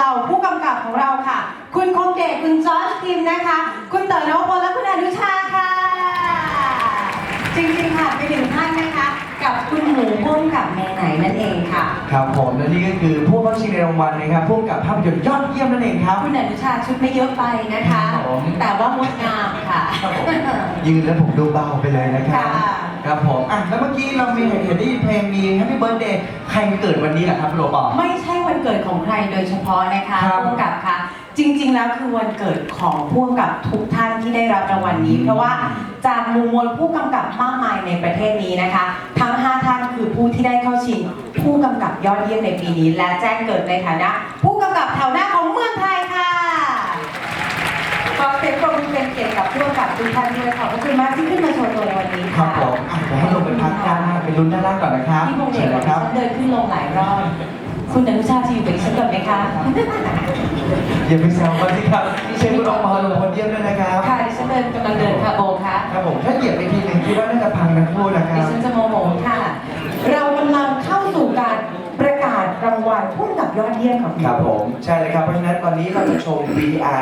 เหล่าผู้กำกับของเราค่ะ คุณคงเดชคุณจอร์จทิมนะคะ คุณเต๋อนวพลและคุณอนุชาค่ะ จริงๆค่ะไปถึงท่านนะคะ กับคุณหมูพุ่มกับแม่ไหนนั่นเองค่ะ ครับผมและนี่ก็คือผู้เข้าชิงในรางวัลนะครับผู้กำกับภาพยนตร์ยอดเยี่ยมนั่นเองครับ คุณอนุชาชุดไม่เยอะไปนะคะ ครับผม แต่ว่างดงามค่ะครับผมยืนแล้วผมดูเบาไปเลยนะครับค่ะ ครับผมอะแล้วเมื่อกี้เรามีเห็นเห็นได้ยินเพลงมี Happy Birthday ใครเกิดวันนี้เหรอครับพี่โรบอไม่ใช่วัน เกิดของใครโดยเฉพาะนะคะครับผู้กำกับค่ะ จริง ๆ แล้วคือวันเกิดของผู้กำกับทุกท่านที่ได้รับรางวัลนี้ เพราะว่าจากหมู่มวลผู้กำกับมากมายในประเทศนี้นะคะ ทั้ง 5 ท่านคือผู้ที่ได้เข้าชิงผู้กำกับยอดเยี่ยมในปีนี้ และแจ้งเกิดในฐานะ ผู้กำกับแถวหน้าของเมืองไทยค่ะขอเสียงปรบมือเป็นเกียรติกับผู้กำกับทุกท่านด้วยขอบพระคุณมากที่ขึ้นมาโชว์ตัวในวันนี้ครัค่ะบผมอะเดี๋ยวให้ลงไปพักด้านหน้าไปลุ้นด้านล่างก่อนนะครับที่พงเดเชิชญบอกเลยครับฉันเดินขึ้นลงหลายรอบ คุณอนุชา จะอยู่กับดิฉันก่อนไหมคะ อย่าไปแซวเขาสิครับเชิญคุณออกมาลงคนเยี่ยมด้วยนะครับค่ะดิฉันเดินกำลังเดินค่ะโบคะครับผมถ้าเหยียบไปทีหนึ่งคิดว่าน่าจะพังทั้งคู่นะคดิรับฉันจะโมโหค่ะ เรากำลังเข้าสู่การประกาศรางวัลผู้กำกับยอดเยี่ยมของครับผมใช่เลยครับเพราะฉะนั้นตอนนี้เราจะชม VR